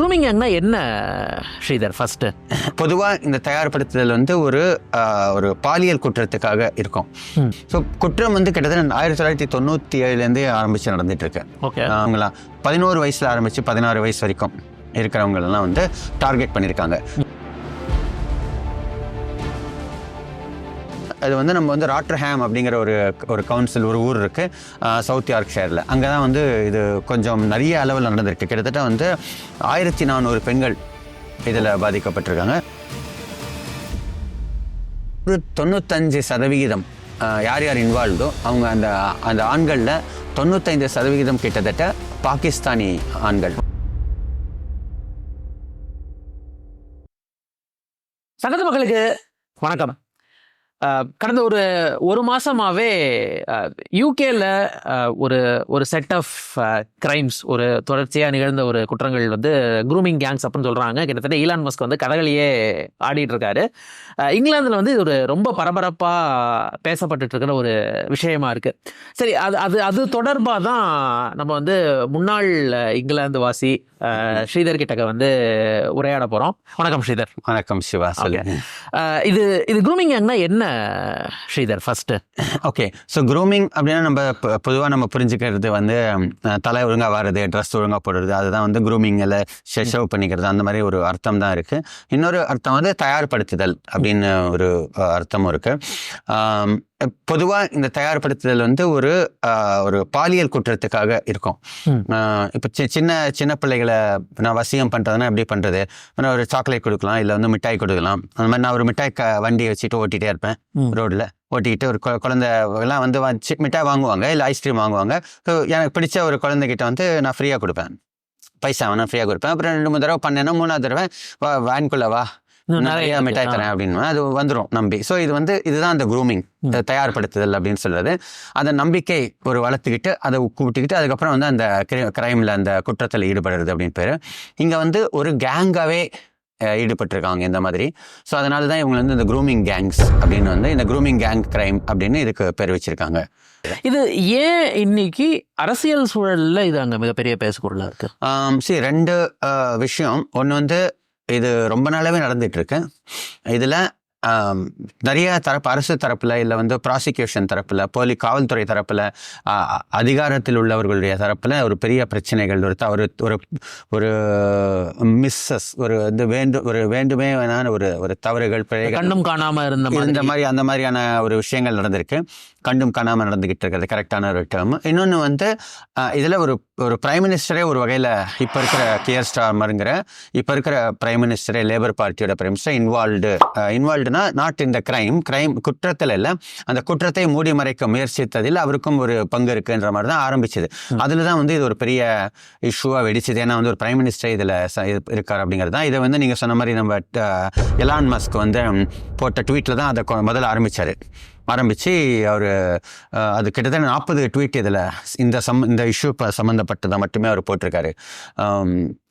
கேங்னா என்ன ஸ்ரீதர் ஃபர்ஸ்ட் பொதுவாக இந்த தயார்படுத்துதல் வந்து ஒரு ஒரு பாலியல் குற்றத்துக்காக இருக்கும். ஸோ குற்றம் வந்து கிட்டத்தட்ட ஆயிரத்தி தொள்ளாயிரத்தி தொண்ணூற்றி ஏழுலேருந்தே ஆரம்பித்து நடந்துட்டு இருக்கு ஓகே அவங்களா பதினோரு வயசில் ஆரம்பித்து பதினாறு வயசு வரைக்கும் இருக்கிறவங்களெல்லாம் வந்து டார்கெட் பண்ணியிருக்காங்க. அது வந்து நம்ம வந்து ராட்ரஹாம் அப்படிங்கிற ஒரு ஒரு கவுன்சில் ஒரு ஊர் இருக்குது சவுத் யார்க் ஷேரில் அங்கே தான் வந்து இது கொஞ்சம் நிறைய அளவில் நடந்திருக்கு. கிட்டத்தட்ட வந்து ஆயிரத்தி நானூறு பெண்கள் இதில் பாதிக்கப்பட்டிருக்காங்க. ஒரு தொண்ணூத்தஞ்சு சதவிகிதம் யார் யார் இன்வால்வ்டோ அவங்க அந்த அந்த ஆண்களில் தொண்ணூத்தைந்து சதவிகிதம் கிட்டத்தட்ட பாகிஸ்தானி ஆண்கள். சங்கத்து மக்களுக்கு வணக்கம். கடந்த ஒரு ஒரு மாதமாகவே யூகேல ஒரு ஒரு செட் ஆஃப் கிரைம்ஸ் ஒரு தொடர்ச்சியாக நிகழ்ந்த ஒரு குற்றங்கள் வந்து க்ரூமிங் கேங்ஸ் அப்படின்னு சொல்கிறாங்க கிட்டத்தட்ட ஈலான் மஸ்க் வந்து கதகளியே ஆடிட்டு இருக்காரு இங்கிலாந்தில் வந்து இது ஒரு ரொம்ப பரபரப்பாக பேசப்பட்டு இருக்கிற ஒரு விஷயமா இருக்குது சரி அது அது அது தொடர்பாக தான் நம்ம வந்து முன்னாள் இங்கிலாந்து வாசி ஸ்ரீதர் கிட்டக்க வந்து உரையாட போறோம். வணக்கம் ஸ்ரீதர். வணக்கம் சிவா சொல்லு அஹ் இது இது க்ரூமிங் கேங்னா என்ன Sridhar first okay. So grooming அப்படின்னா நம்ம பொதுவாக நம்ம புரிஞ்சுக்கிறது வந்து தலை ஒழுங்காக வர்றது ட்ரெஸ் ஒழுங்காக போடுறது அதுதான் வந்து க்ரூமிங்கில் ஷெஷவ் பண்ணிக்கிறது. அந்த மாதிரி ஒரு அர்த்தம் தான் இருக்குது இன்னொரு அர்த்தம் வந்து தயார்படுத்துதல் அப்படின்னு ஒரு அர்த்தமும் இருக்குது பொதுவாக இந்த தயார்படுத்துதல் வந்து ஒரு ஒரு பாலியல் குற்றத்துக்காக இருக்கும். இப்போ சின்ன சின்ன பிள்ளைகளை நான் வசியம் பண்ணுறதுனா எப்படி பண்ணுறது நான் ஒரு சாக்லேட் கொடுக்கலாம் இல்லை வந்து மிட்டாய் கொடுக்கலாம். அந்த மாதிரி நான் ஒரு மிட்டாய் க வண்டி வச்சுட்டு ஓட்டிகிட்டே இருப்பேன். ரோட்டில் ஓட்டிக்கிட்டு ஒரு குழந்தை எல்லாம் வந்து மிட்டாய் வாங்குவாங்க இல்லை ஐஸ்கிரீம் வாங்குவாங்க. ஸோ எனக்கு பிடிச்ச ஒரு குழந்தைகிட்ட வந்து நான் ஃப்ரீயாக கொடுப்பேன். பைசா வேணா ஃப்ரீயாக கொடுப்பேன். அப்புறம் ரெண்டு மூணு தடவை பண்ணேன்னா மூணாவது தடவை வா வேன்குள்ளே வா நிறைய மிட்டாய் தரேன் அப்படின்னு அது வந்துடும் நம்பி. ஸோ இது வந்து இதுதான் அந்த க்ரூமிங் தயார்படுத்துதல் அப்படின்னு சொல்றது. அந்த நம்பிக்கை ஒரு வளர்த்துக்கிட்டு அதை கூப்பிட்டுக்கிட்டு அதுக்கப்புறம் வந்து அந்த கிரைமில் அந்த குற்றத்தில் ஈடுபடுறது அப்படின்னு பேர். இங்கே வந்து ஒரு கேங்காகவே ஈடுபட்டிருக்காங்க இந்த மாதிரி. ஸோ அதனால தான் இவங்க வந்து இந்த க்ரூமிங் கேங்ஸ் அப்படின்னு வந்து இந்த க்ரூமிங் கேங் கிரைம் அப்படின்னு இதுக்கு பேர் வச்சிருக்காங்க. இது ஏன் இன்னைக்கு அரசியல் சூழல்ல இது அங்க மிகப்பெரிய பேசுபொருளா இருக்கு? சரி ரெண்டு விஷயம். ஒன்று வந்து இது ரொம்ப நாளாகவே நடந்துகிட்ருக்கேன் இதில் நிறைய தரப்பு அரசு தரப்பில் இல்லை வந்து ப்ராசிக்யூஷன் தரப்பில் போலி காவல்துறை தரப்பில் அதிகாரத்தில் உள்ளவர்களுடைய தரப்பில் ஒரு பெரிய பிரச்சனைகள் ஒரு ஒரு ஒரு ஒரு மிஸ்ஸஸ் ஒரு வந்து வேண்டு ஒரு வேண்டுமே வேணான ஒரு ஒரு தவறுகள் பிழைகள் கண்ணும் காணாம இருந்த இந்த மாதிரி அந்த மாதிரியான ஒரு விஷயங்கள் நடந்திருக்கு. கண்டும் காணாமல் நடந்துகிட்டு இருக்கிறது கரெக்டான ஒரு டேர்ம் இன்னொன்று வந்து இதுல ஒரு ஒரு பிரைம் மினிஸ்டரே ஒரு வகையில் இப்போ இருக்கிற கியர் ஸ்டார்மருங்கிற இப்போ இருக்கிற பிரைம் மினிஸ்டரே லேபர் பார்ட்டியோட பிரைம் மினிஸ்டர் இன்வால்வ்டு இன்வால்வ்டுனா நாட் இந்த கிரைம் கிரைம் குற்றத்தில் இல்லை அந்த குற்றத்தை மூடி மறைக்க முயற்சித்ததில் அவருக்கும் ஒரு பங்கு இருக்குன்ற மாதிரி தான் ஆரம்பிச்சது. அதில் தான் வந்து இது ஒரு பெரிய இஷ்யூவாக வெடிச்சது. ஏன்னா வந்து ஒரு பிரைம் மினிஸ்டர் இதில் இருக்கார் அப்படிங்கிறது தான். இதை வந்து நீங்கள் சொன்ன மாதிரி நம்ம எலான் மஸ்க் வந்து போட்ட ட்வீட்டில் தான் அதை முதல்ல ஆரம்பிச்சாரு. ஆரம்பித்து அவர் அது கிட்டத்தட்ட நாற்பது ட்வீட் இதில் இந்த சம் இந்த இஷ்யூ சம்மந்தப்பட்டதாக மட்டுமே அவர் போட்டிருக்காரு.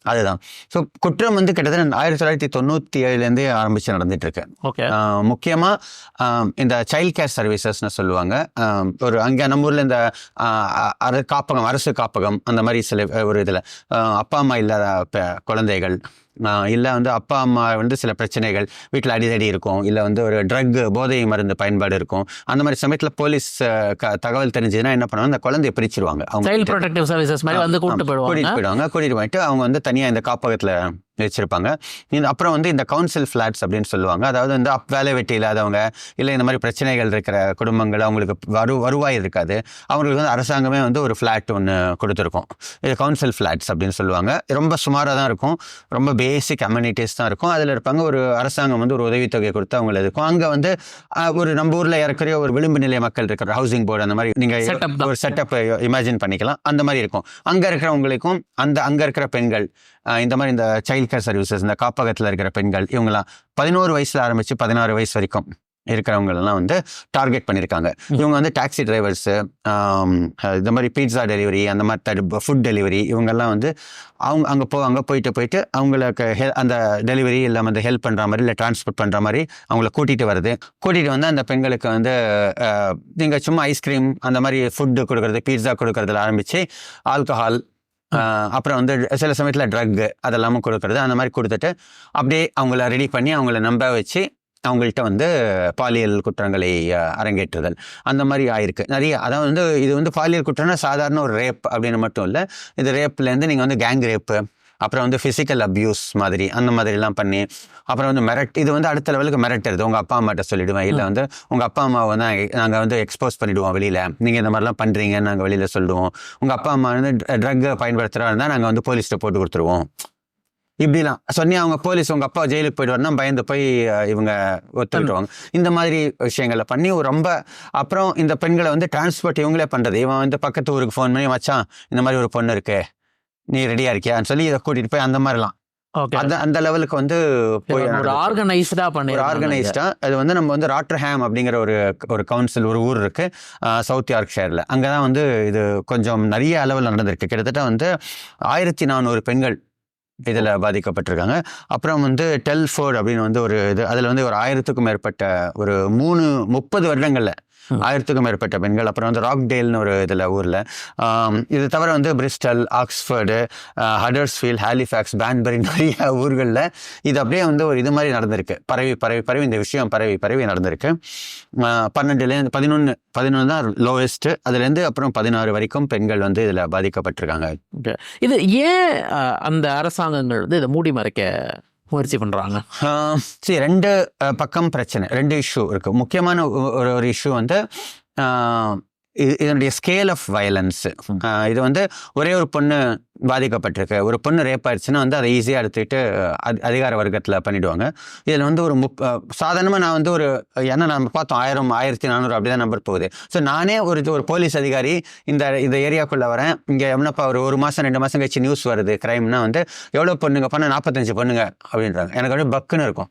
அதுதான். ஸோ குற்றம் வந்து கிட்டத்தட்ட ஆயிரத்தி தொள்ளாயிரத்தி தொண்ணூற்றி ஏழுலேருந்தே ஆரம்பித்து நடந்துட்டு இருக்கு ஓகே முக்கியமாக இந்த சைல்ட் கேர் சர்வீசஸ்னு சொல்லுவாங்க. ஒரு அங்கே நம்ம ஊரில் இந்த அர காப்பகம் அரசு காப்பகம் அந்த மாதிரி சில ஒரு இதில் அப்பா அம்மா இல்லாத குழந்தைகள் இல்லை வந்து அப்பா அம்மா வந்து சில பிரச்சனைகள் வீட்டில் அடிதடி இருக்கும் இல்லை வந்து ஒரு ட்ரக் போதை மருந்து பயன்பாடு இருக்கும். அந்த மாதிரி சமயத்தில் போலீஸ் க- தகவல் தெரிஞ்சதுன்னா என்ன பண்ணுவாங்க? அந்த குழந்தைய பிரிச்சிருவாங்க. அவங்க கூட்டிட்டு போயிடுவாங்க. போயிடுவாங்க. கூட்டிட்டு போயிட்டு அவங்க வந்து தனியாக இந்த காப்பகத்தில் வச்சிருப்பாங்க. இந்த அப்புறம் வந்து இந்த கவுன்சில் ஃப்ளாட்ஸ் அப்படின்னு சொல்லுவாங்க. அதாவது வந்து அப் வேலை வெட்டி இல்லாதவங்க இல்லை இந்த மாதிரி பிரச்சனைகள் இருக்கிற குடும்பங்கள் அவங்களுக்கு வரு வருவாய் இருக்காது. அவங்களுக்கு வந்து அரசாங்கமே வந்து ஒரு ஃப்ளாட் ஒன்று கொடுத்துருக்கும். இது கவுன்சில் ஃப்ளாட்ஸ் அப்படின்னு சொல்லுவாங்க. ரொம்ப சுமாராக தான் இருக்கும். ரொம்ப பேசிக் அம்யூனிட்டிஸ் தான் இருக்கும். அதில் இருப்பாங்க ஒரு அரசாங்கம் வந்து ஒரு உதவித்தொகை கொடுத்து அவங்களுக்கு இருக்கும் அங்கே வந்து ஒரு நம்ம ஊரில் இறக்குற ஒரு விளிம்பு நிலை மக்கள் இருக்கிற ஹவுசிங் போர்டு அந்த மாதிரி நீங்கள். ஒரு செட்டப் இமேஜின் பண்ணிக்கலாம். அந்த மாதிரி இருக்கும். அங்கே இருக்கிறவங்களுக்கும் அந்த அங்கே இருக்கிற பெண்கள் இந்த மாதிரி இந்த சைல்ட் கேர் சர்வீசஸ் இந்த காப்பகத்தில் இருக்கிற பெண்கள் இவங்கெல்லாம் பதினோரு வயசுல ஆரம்பிச்சு பதினாறு வயசு வரைக்கும் இருக்கிறவங்களெல்லாம் வந்து டார்கெட் பண்ணியிருக்காங்க. இவங்க வந்து டாக்ஸி டிரைவர்ஸு இந்த மாதிரி பீட்சா டெலிவரி அந்த மாதிரி ஃபுட் டெலிவரி இவங்கெல்லாம் வந்து அவங்க அங்கே போவாங்க போயிட்டு போயிட்டு அவங்களுக்கு ஹெல் அந்த டெலிவரி இல்லை அந்த ஹெல்ப் பண்ணுற மாதிரி இல்லை டிரான்ஸ்போர்ட் பண்ணுற மாதிரி அவங்கள கூட்டிகிட்டு வருது கூட்டிகிட்டு வந்து அந்த பெண்களுக்கு வந்து நீங்கள் சும்மா ஐஸ்கிரீம் அந்த மாதிரி ஃபுட்டு கொடுக்குறது பீட்சா கொடுக்குறதுல ஆரம்பித்து ஆல்கஹால் அப்புறம் வந்து சில சமயத்தில் ட்ரக்கு அதெல்லாமும் கொடுக்கறது அந்த மாதிரி கொடுத்துட்டு அப்படியே அவங்கள ரெடி பண்ணி அவங்கள நம்ப வச்சு அவங்கள்ட்ட வந்து பாலியல் குற்றங்களை அரங்கேற்றுதல். அந்த மாதிரி ஆயிருக்கு. நிறைய அதாவது வந்து இது வந்து பாலியல் குற்றம்னா சாதாரண ஒரு ரேப் அப்படின்னு மட்டும் இல்லை இது ரேப்லேருந்து நீங்கள் வந்து கேங் ரேப்பு அப்புறம் வந்து ஃபிசிக்கல் அப்யூஸ் மாதிரி அந்த மாதிரிலாம் பண்ணி அப்புறம் வந்து மிரட் இது வந்து அடுத்த லெவலுக்கு மிரட்டுறது. உங்கள் அப்பா அம்மாட்ட சொல்லிடுவேன். இல்லை வந்து உங்கள் அப்பா அம்மாவை வந்து நாங்கள் வந்து எக்ஸ்போஸ் பண்ணிவிடுவோம் வெளியில். நீங்கள் இந்த மாதிரிலாம் பண்ணுறீங்கன்னு நாங்கள் வெளியில் சொல்லிடுவோம் உங்கள் அப்பா அம்மா வந்து ட்ரக்கை பயன்படுத்துகிறா இருந்தால் நாங்கள் வந்து போலீஸ்கிட்ட போட்டு கொடுத்துருவோம். இப்படிலாம். சொன்னி அவங்க போலீஸ் உங்கள் அப்பா ஜெயிலுக்கு போயிடுவாருன்னா பயந்து போய் இவங்க ஒத்துக்கிட்டுருவாங்க இந்த மாதிரி விஷயங்களை பண்ணி ரொம்ப அப்புறம் இந்த பெண்களை வந்து டிரான்ஸ்போர்ட் இவங்களே பண்ணுறது இவன் வந்து பக்கத்து ஊருக்கு ஃபோன் பண்ணி மச்சான் இந்த மாதிரி ஒரு பொண்ணு இருக்கு. நீ ரெடியாக இருக்கியான்னு சொல்லி இதை கூட்டிகிட்டு போய் அந்த மாதிரிலாம். ஓகே அந்த அந்த லெவலுக்கு வந்து போய். ஆர்கனைஸ்டா ஒரு பண்ணி ஆர்கனைஸ்டா அது வந்து நம்ம வந்து ராட்டர்ஹாம் அப்படிங்கிற ஒரு ஒரு கவுன்சில் ஒரு ஊர் இருக்கு. சவுத் யார்க் ஷேரில் அங்கே தான் வந்து இது கொஞ்சம் நிறைய அளவில் நடந்திருக்கு. கிட்டத்தட்ட வந்து ஆயிரத்தி நானூறு பெண்கள் இதில் பாதிக்கப்பட்டிருக்காங்க. அப்புறம் வந்து டெல்ஃபோர்ட் அப்படின்னு வந்து ஒரு இது அதில் வந்து ஒரு ஆயிரத்துக்கும் மேற்பட்ட ஒரு மூணு முப்பது வருடங்களில். ஆயிரத்துக்கும் மேற்பட்ட பெண்கள் அப்புறம் வந்து ராக்டேல்னு ஒரு இதில் ஊரில். இது தவிர வந்து Bristol Oxford Huddersfield Halifax Banbury நிறைய ஊர்களில் இது அப்படியே வந்து ஒரு இது மாதிரி நடந்திருக்கு. பரவி பரவி பரவி இந்த விஷயம் பரவி பரவி நடந்திருக்கு. பன்னெண்டுலேருந்து பதினொன்று பதினொன்று தான் லோவஸ்ட்டு அதுலேருந்து அப்புறம் பதினாறு வரைக்கும் பெண்கள் வந்து இதில் பாதிக்கப்பட்டிருக்காங்க. இது ஏன் அந்த அரசாங்கங்கள் வந்து இதை மூடி மறைக்க முயற்சி பண்றாங்க. ஆஹ் சரி ரெண்டு பக்கம் பிரச்சனை ரெண்டு இஷ்யூ இருக்கு. முக்கியமான ஒரு ஒரு இஷ்யூ வந்து இதனுடைய ஸ்கேல் ஆஃப் வயலன்ஸ் இது வந்து ஒரே ஒரு பொண்ணு பாதிக்கப்பட்டிருக்கு. ஒரு பொண்ணு ரேப் ஆயிடுச்சுன்னா வந்து அதை ஈஸியாக எடுத்துக்கிட்டு அதி- அதிகார வர்க்கத்தில் பண்ணிடுவாங்க. இதில் வந்து ஒரு முப் சாதாரணமாக நான் வந்து ஒரு ஏன்னா நம்ம பார்த்தோம் ஆயிரம் ஆயிரத்தி நானூறு அப்படி தான் நம்பர் போகுது. ஸோ நானே ஒரு ஒரு போலீஸ் அதிகாரி இந்த இந்த ஏரியாக்குள்ளே வரேன். இங்கே எவ்வளோப்பா ஒரு ஒரு மாதம் ரெண்டு மாதம் கழிச்சு நியூஸ் வருது கிரைம்னா வந்து எவ்வளோ பொண்ணுங்க பண்ண நாற்பத்தஞ்சு பொண்ணுங்க அப்படின்றாங்க. எனக்கு அப்படியே பக்குன்னு இருக்கும்.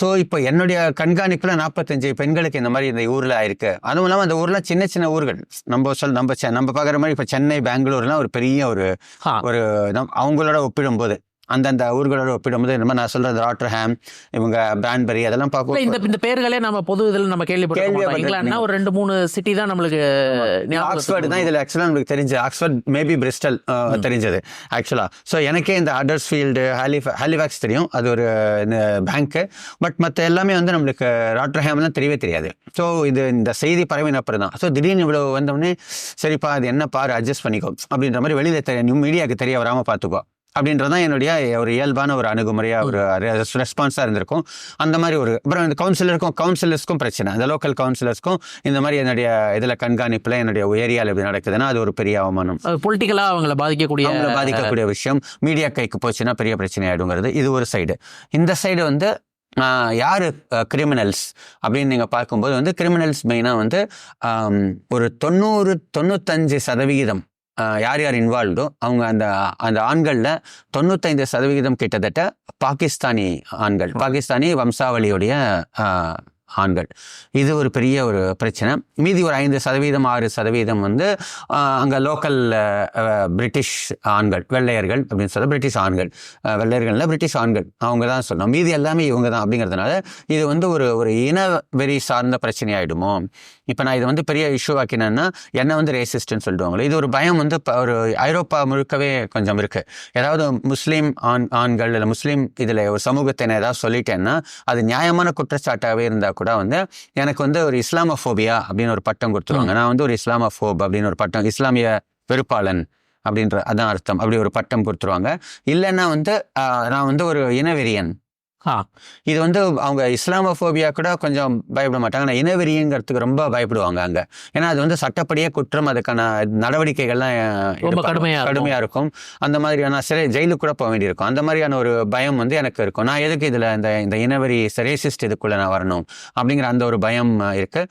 ஸோ இப்போ என்னுடைய கண்காணிப்பில் நாற்பத்தஞ்சு பெண்களுக்கு இந்த மாதிரி இந்த ஊரில் ஆயிருக்கு. அதுவும் இல்லாமல் அந்த ஊர்லாம் சின்ன சின்ன ஊர்கள். நம்ம சொல் நம்ம செ- நம்ம பார்க்குற மாதிரி இப்போ சென்னை பெங்களூர்லாம் ஒரு பெரிய ஒரு. ஒரு நம்- அவங்களோட ஒப்பிடும்போது. அந்தந்த ஊர்களோட ஒப்பிடும்போது மாதிரி நான் சொல்றது ராட்டர்ஹாம் இவங்க பிரான்பரி அதெல்லாம் பார்க்கும் இந்த இந்த பேர்களே நம்ம பொது இதில் நம்ம கேள்விப்பட்டிருக்கோம் ஒரு ரெண்டு மூணு சிட்டி தான் நம்மளுக்கு ஆக்ஸ்போர்ட் தான் இதில் ஆக்சுவலாக நம்மளுக்கு தெரிஞ்சது ஆக்ஸ்போர்ட் மேபி பிரிஸ்டல் தெரிஞ்சது ஆக்சுவலாக ஸோ எனக்கே இந்த ஹடர்ஸ்ஃபீல்டு ஹாலிஃபா ஹாலிஃபேக்ஸ் தெரியும். அது ஒரு பேங்க்கு பட் மற்ற எல்லாமே வந்து நம்மளுக்கு ராட்டர்ஹாம்லாம் தெரியவே தெரியாது. ஸோ இது இந்த செய்தி பரவின அப்புறம் தான். ஸோ திடீர்னு இவ்வளோ வந்தோடனே சரிப்பா அது என்ன பாரு அட்ஜஸ்ட் பண்ணிக்கோ அப்படின்ற மாதிரி வெளியில் தெரிய மீடியாவுக்கு தெரிய வராமல் பார்த்துக்கோ. அப்படின்றது தான் என்னுடைய ஒரு இயல்பான ஒரு அணுகுமுறையாக ஒரு ரெஸ்பான்ஸாக இருந்திருக்கும். அந்த மாதிரி ஒரு அப்புறம் இந்த கவுன்சிலருக்கும் கவுன்சிலர்ஸ்க்கும் பிரச்சனை. அந்த லோக்கல் கவுன்சிலர்ஸ்க்கும் இந்த மாதிரி என்னுடைய இதில் கண்காணிப்பில் என்னுடைய ஏரியாவில் எப்படி நடக்குதுன்னா அது ஒரு பெரிய அவமானம். பொலிட்டிக்கலா அவங்கள பாதிக்கக்கூடிய அவங்கள பாதிக்கக்கூடிய விஷயம். மீடியா கைக்கு போச்சுன்னா பெரிய பிரச்சனை ஆயிடுங்கிறது. இது ஒரு சைடு இந்த சைடு வந்து யாரு கிரிமினல்ஸ் அப்படின்னு நீங்கள் பார்க்கும்போது வந்து கிரிமினல்ஸ் மெயினாக வந்து ஒரு தொண்ணூறு தொண்ணூத்தஞ்சு சதவிகிதம் யார் யார் இன்வால்வ்டோ அவங்க அந்த அந்த ஆண்களில் தொண்ணூத்தைந்து சதவிகிதம் கிட்டத்தட்ட பாகிஸ்தானி ஆண்கள். பாகிஸ்தானி வம்சாவளியுடைய ஆண்கள். இது ஒரு பெரிய ஒரு பிரச்சனை. மீதி ஒரு ஐந்து சதவீதம் ஆறு சதவீதம் வந்து அங்கே லோக்கல் பிரிட்டிஷ் ஆண்கள் வெள்ளையர்கள் அப்படின்னு சொல்ல பிரிட்டிஷ் ஆண்கள். வெள்ளையர்கள்ல பிரிட்டிஷ் ஆண்கள். அவங்க தான் சொல்லணும். மீதி எல்லாமே இவங்க தான் அப்படிங்கிறதுனால இது வந்து ஒரு ஒரு இன வெறி சார்ந்த பிரச்சனை ஆகிடுமோ இப்போ நான் இது வந்து பெரிய இஷ்யூ ஆக்கினேன்னா என்ன வந்து ரேசிஸ்ட்னு சொல்லிடுவாங்களே? இது ஒரு பயம் வந்து இப்போ ஒரு ஐரோப்பா முழுக்கவே கொஞ்சம் இருக்குது ஏதாவது முஸ்லீம் ஆண் ஆண்கள் இல்லை முஸ்லீம் இதில் ஒரு சமூகத்தினை ஏதாவது சொல்லிட்டேன்னா அது நியாயமான குற்றச்சாட்டாகவே இருந்தால் கூட வந்து எனக்கு வந்து ஒரு இஸ்லாமோஃபோபியா அப்படின்னு ஒரு பட்டம் கொடுத்துருவாங்க. நான் வந்து ஒரு இஸ்லாமோஃபோப் அப்படின்னு ஒரு பட்டம் இஸ்லாமிய வெறுப்பாளன் அப்படின்ற அதான் அர்த்தம். அப்படி ஒரு பட்டம் கொடுத்துருவாங்க. இல்லைன்னா வந்து நான் வந்து ஒரு இனவெறியன் ஆ. இது வந்து அவங்க இஸ்லாமோஃபோபியா கூட கொஞ்சம் பயப்பட மாட்டாங்க. ஆனால் இனவெறிங்கிறதுக்கு ரொம்ப பயப்படுவாங்க அங்க. ஏன்னா அது வந்து சட்டப்படியே குற்றம் அதுக்கான நடவடிக்கைகள்லாம் ரொம்ப எடுப்பாங்க. கடுமையா இருக்கும். அந்த மாதிரியான சிறை ஜெயிலுக்கு கூட போக வேண்டியிருக்கும். அந்த மாதிரியான ஒரு பயம் வந்து எனக்கு இருக்கும். நான் எதுக்கு இதுல இந்த இந்த இனவெறி ரேசிஸ்ட் இதுக்குள்ள நான் வரணும்? அப்படிங்கிற அந்த ஒரு பயம் அஹ், இருக்கு.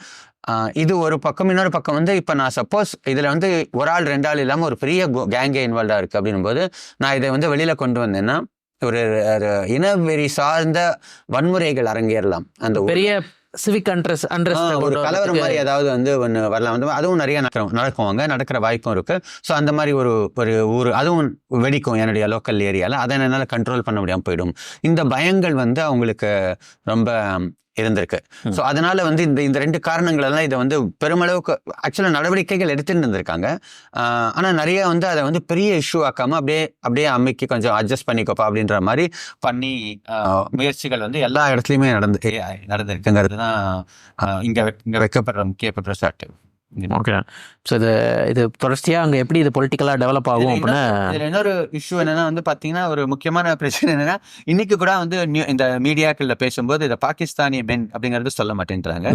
ஆஹ் இது ஒரு பக்கம். இன்னொரு பக்கம் வந்து இப்போ நான் சப்போஸ் இதில் வந்து ஒரு ஆள் ரெண்டு ஆள் இல்லாமல் ஒரு பெரிய கேங்கே இன்வால்வாக இருக்குது அப்படின்னும் போது நான் இதை வந்து வெளியில் கொண்டு வந்தேன்னா ஒரு இனவெறி சார்ந்த வன்முறைகள் அரங்கேறலாம் அந்த பெரிய சிவிக் அண்ட்ரஸ் அண்ட்ரஸ் ஒரு கலவரம் மாதிரி ஏதாவது வந்து ஒன்று வரலாம். வந்து அதுவும் நிறைய நடக்கும் நடக்கும் அங்கே நடக்கிற வாய்ப்பும் இருக்கு. ஸோ அந்த மாதிரி ஒரு ஒரு ஊர் அதுவும் வெடிக்கும் என்னுடைய லோக்கல் ஏரியாவில் அதை என்னால் கண்ட்ரோல் பண்ண முடியாமல் போயிடும். இந்த பயங்கள் வந்து அவங்களுக்கு ரொம்ப இருந்திருக்கு. ஸோ அதனால வந்து இந்த இந்த ரெண்டு காரணங்கள் எல்லாம் இதை வந்து பெருமளவுக்கு ஆக்சுவலாக நடவடிக்கைகள் எடுத்துட்டு இருந்திருக்காங்க. ஆஹ் ஆனா நிறைய வந்து அதை வந்து பெரிய இஷ்யூ ஆக்காம அப்படியே அப்படியே அம்மிக்கு கொஞ்சம் அட்ஜஸ்ட் பண்ணிக்கோப்பா அப்படின்ற மாதிரி பண்ணி முயற்சிகள் வந்து எல்லா இடத்துலையுமே நடந்து நடந்திருக்குங்கிறது தான் இங்க இங்க வைக்கப்படுற முக்கிய குற்றச்சாட்டு. ஓகே ஸோ இது இது தொடர்ச்சியாக அங்கே எப்படி இது பொலிட்டிக்கலாக டெவலப் ஆகும் அப்படின்னா இதுல இன்னொரு இஷ்யூ என்னன்னா வந்து பாத்தீங்கன்னா ஒரு முக்கியமான பிரச்சனை என்னன்னா இன்னைக்கு கூட வந்து நியூ- இந்த மீடியாக்கள்ல பேசும்போது இதை பாகிஸ்தானிய மென் அப்படிங்கறது சொல்ல மாட்டேன்றாங்க.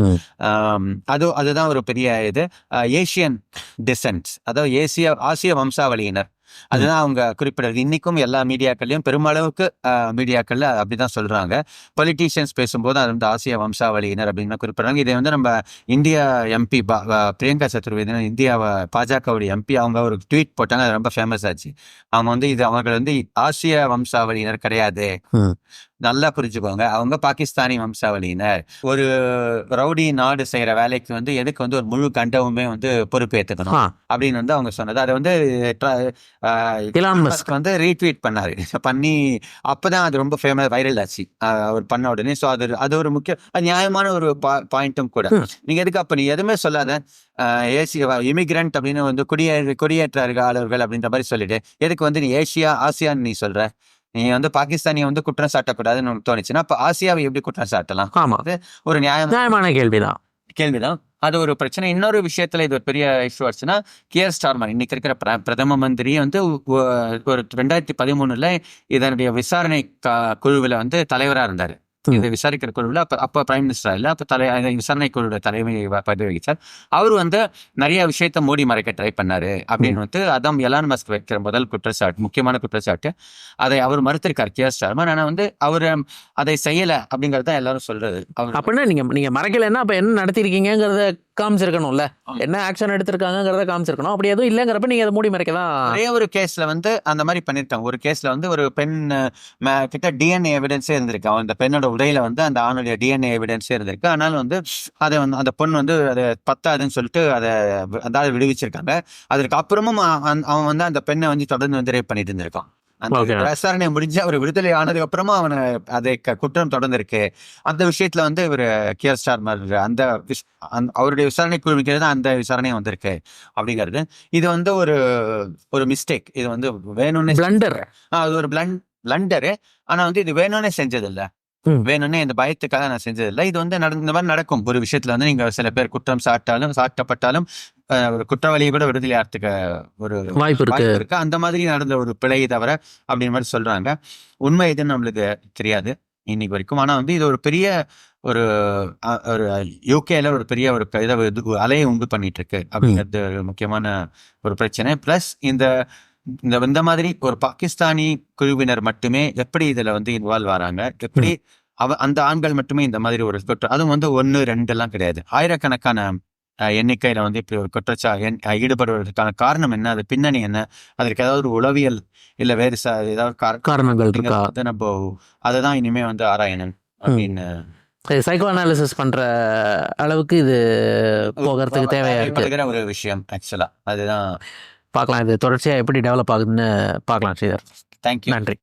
அது அதுதான் ஒரு பெரிய இது. ஏசியன் டிசன்ட் அதாவது ஏசிய ஆசிய வம்சாவளியினர். அதுதான் அவங்க குறிப்பிடுறது. இன்னைக்கும் எல்லா மீடியாக்கள்லயும் பெருமளவுக்கு மீடியாக்கள்ல அப்படிதான் சொல்றாங்க. பொலிட்டீஷியன்ஸ் பேசும்போது அது வந்து ஆசிய வம்சாவளியினர் அப்படின்னு குறிப்பிடுறாங்க. இதை வந்து நம்ம India MP Priyanka Chaturvedi India பாஜகவுடைய எம்பி அவங்க ஒரு ட்வீட் போட்டாங்க. அது ரொம்ப ஃபேமஸ் ஆச்சு. அவங்க வந்து இது அவர்கள் வந்து ஆசிய வம்சாவளியினர் கிடையாது. நல்லா புரிஞ்சுக்கோங்க. அவங்க பாகிஸ்தானி வம்சாவளியினர். ஒரு ரவுடி நாடு செய்யற வேலைக்கு வந்து எதுக்கு வந்து ஒரு முழு கண்டவுமே வந்து பொறுப்பேற்றுக்கணும் அப்படின்னு வந்து அவங்க சொன்னது. அதை வந்து வந்து ரீட்வீட் பண்ணாரு. பண்ணி அப்பதான் அது ரொம்ப ஃபேமஸ் வைரல் ஆச்சு. அவர் பண்ண உடனே. ஸோ அது அது ஒரு முக்கிய நியாயமான ஒரு பாயிண்ட்டும் கூட. நீங்க எதுக்கு அப்ப நீ எதுவுமே சொல்லாத? ஏசி இமிகிரண்ட் அப்படின்னு வந்து குடியே குடியேற்றாளர்கள் அப்படின்ற மாதிரி சொல்லிட்டு எதுக்கு வந்து நீ ஏசியா ஆசியான்னு நீ சொல்ற? நீ வந்து பாகிஸ்தானிய வந்து குற்றம் சாட்டக்கூடாதுன்னு உனக்கு தோணுச்சுன்னா அப்ப ஆசியாவை எப்படி குற்றம் சாட்டலாம்? ஆமாம் ஒரு நியாயம் நியாயமான கேள்விதான். கேள்விதான். அது ஒரு பிரச்சனை. இன்னொரு விஷயத்துல இது ஒரு பெரிய இஷ்யூ ஆச்சுன்னா கியர் ஸ்டார்மர் இன்னைக்கு இருக்கிற பிர- பிரதம மந்திரி வந்து ஒரு ரெண்டாயிரத்தி பதிமூணுல இதனுடைய விசாரணை குழுவுல வந்து தலைவரா இருந்தாரு. இது விசாரிக்கிற குழுவில் அப்ப அப்ப பிரைம் மினிஸ்டர் இல்ல அப்ப தலை விசாரணை குழுவோட தலைமை பதவி வகிச்சார் அவர் வந்து நிறைய விஷயத்த மூடி மறைக்க ட்ரை பண்ணாரு அப்படின்னு வந்து அதான் எலான் மஸ்க் வைக்கிற முதல் குற்றச்சாட்டு முக்கியமான குற்றச்சாட்டு. அதை அவர் மறுத்திருக்கார் கியர் ஸ்டார்மர் ஆனா வந்து அவர் அதை செய்யல அப்படிங்கறது தான் எல்லாரும் சொல்றது. அப்படின்னா நீங்கள் நீங்கள் மறைக்கலைன்னா அப்போ என்ன நடத்திருக்கீங்கிறத காமிச்சிருக்கணும்ல. என்ன ஆக்ஷன் எடுத்திருக்காங்கிறத காமிச்சிருக்கணும். அப்படி எதுவும் இல்லைங்கிறப்ப நீங்கள் அதை மூடி மறைக்க தான் ஒரே ஒரு கேஸ்ல வந்து அந்த மாதிரி பண்ணிருக்காங்க. ஒரு கேஸ்ல வந்து ஒரு பெண் கிட்ட டிஎன்ஏ எவிடன்ஸே இருந்திருக்கு. அந்த பெண்ணோட உடையில வந்து அந்த ஆணுடைய டிஎன்ஏ எவிடன்ஸே இருந்திருக்கு. ஆனாலும் வந்து அதை வந்து அந்த பொண்ணு வந்து அது பத்தாதுன்னு சொல்லிட்டு அதை அதாவது விடுவிச்சிருக்காங்க. அதற்கு அப்புறமும் அவன் வந்து அந்த பெண்ணை வந்து தொடர்ந்து வந்து ரேப் பண்ணிட்டு இருந்திருக்கான். அந்த. விசாரணை முடிஞ்சு அவர் விடுதலை ஆனதுக்கு அப்புறமா அவனை அதை குற்றம் தொடர்ந்து இருக்கு அந்த விஷயத்துல வந்து இவர் கியர் ஸ்டார்மர் அந்த அவருடைய விசாரணை குழுவிக்கிறது தான் அந்த விசாரணையும் வந்திருக்கு அப்படிங்கிறது. இது வந்து ஒரு ஒரு மிஸ்டேக் இது வந்து வேணும்னே பிளண்டர் அது ஒரு பிளண்ட் பிளண்டரு ஆனா வந்து இது வேணும்னே செஞ்சது இல்ல ம். வேணும்னே இந்த பயத்துக்காக நான் செஞ்சது இல்ல இது வந்து நடந்த மாதிரி நடக்கும். ஒரு விஷயத்துல வந்து நீங்க சில பேர் குற்றம் சாட்டாலும் சாட்டப்பட்டாலும் ஒரு குற்றவாளியை கூட விடுதலை ஆகிறதுக்கு ஒரு வாய்ப்பு இருக்கு. அந்த மாதிரி நடந்த ஒரு பிழை தவிர அப்படின்னு மாதிரி சொல்றாங்க. உண்மை எதுன்னு நம்மளுக்கு தெரியாது இன்னைக்கு வரைக்கும். ஆனா வந்து இது ஒரு பெரிய ஒரு ஒரு யூகேல ஒரு பெரிய ஒரு இதை அலையை உண்டு பண்ணிட்டு இருக்கு அப்படிங்கிறது ஒரு முக்கியமான ஒரு பிரச்சனை. பிளஸ் இந்த இந்த இந்த மாதிரி ஒரு பாகிஸ்தானி குழுவினர் மட்டுமே எப்படி இதுல வந்து இன்வால்வ் ஆறாங்க? எப்படி அவ அந்த ஆண்கள் மட்டுமே இந்த மாதிரி ஒரு குற்றம் அதுவும் வந்து ஒன்னு ரெண்டு எல்லாம் கிடையாது. ஆயிரக்கணக்கான எண்ணிக்கையில வந்து இப்படி ஒரு குற்றச்சா ஈடுபடுவதற்கான காரணம் என்ன அது பின்னணி என்ன அதற்கு ஏதாவது ஒரு உளவியல் இல்ல வேறு ச ஏதாவது காரணங்கள் இருக்கா நம்ம அதுதான் இனிமே வந்து ஆராயணும் அப்படின்னு சைக்கோ அனாலிசிஸ் பண்ற அளவுக்கு இது போகிறதுக்கு தேவையா இருக்கு ஒரு விஷயம் ஆக்சுவலா அதுதான் பார்க்கலாம் இது தொடர்ச்சியாக எப்படி டெவலப் ஆகுதுன்னு பார்க்கலாம் ஸ்ரீதர் தேங்க்யூ நன்றி